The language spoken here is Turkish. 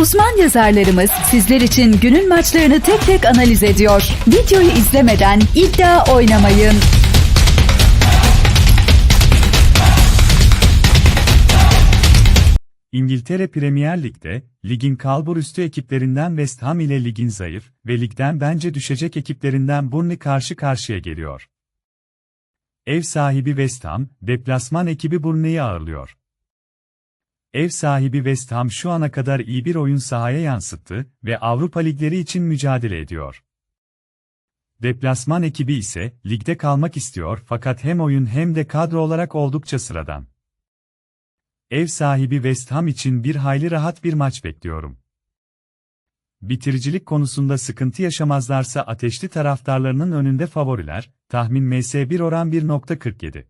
Uzman yazarlarımız sizler için günün maçlarını tek tek analiz ediyor. Videoyu izlemeden iddia oynamayın. İngiltere Premier Lig'de, ligin kalburüstü ekiplerinden West Ham ile ligin zayıf ve ligden bence düşecek ekiplerinden Burnley karşı karşıya geliyor. Ev sahibi West Ham, deplasman ekibi Burnley'i ağırlıyor. Ev sahibi West Ham şu ana kadar iyi bir oyun sahaya yansıttı ve Avrupa ligleri için mücadele ediyor. Deplasman ekibi ise ligde kalmak istiyor fakat hem oyun hem de kadro olarak oldukça sıradan. Ev sahibi West Ham için bir hayli rahat bir maç bekliyorum. Bitiricilik konusunda sıkıntı yaşamazlarsa ateşli taraftarlarının önünde favoriler, tahmin MS1 oran 1.47.